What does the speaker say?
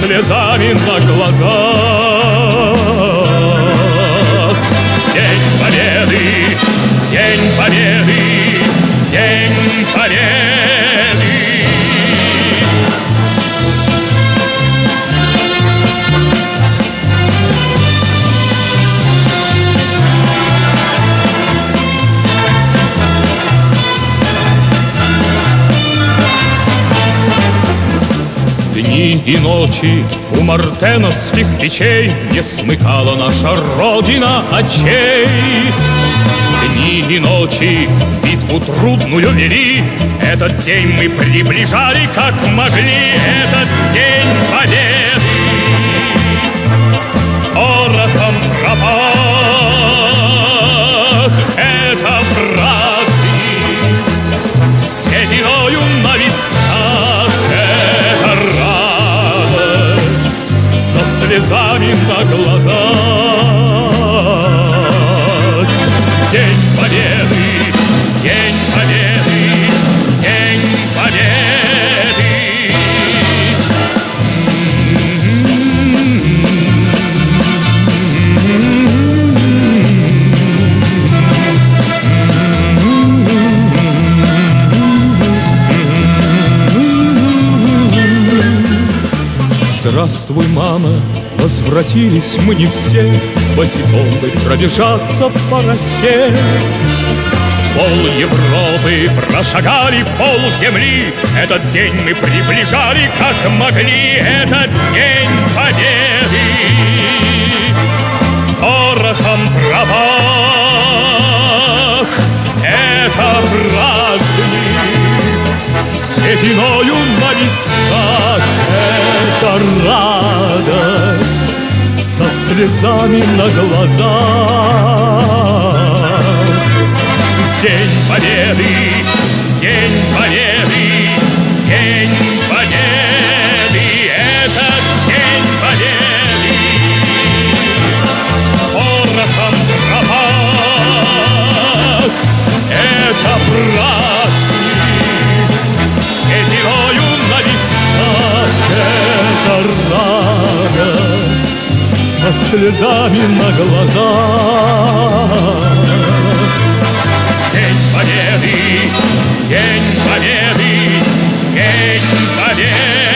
слезами на глазах. День Победы, Дни и ночи у мартеновских печей Не смыкала наша Родина очей. Дни и ночи битву трудную вели, Этот день мы приближали, как могли, слезами Здравствуй, мама, возвратились мы не все Босиком бы пробежаться по росе. Пол Европы прошагали пол земли Этот день мы приближали, как могли Этот день победы. Порохом пропах Это праздник. Сединою на Это радость Со слезами на глазах. День Победы, со слезами на глазах. День Победы, День Победы, День Победы.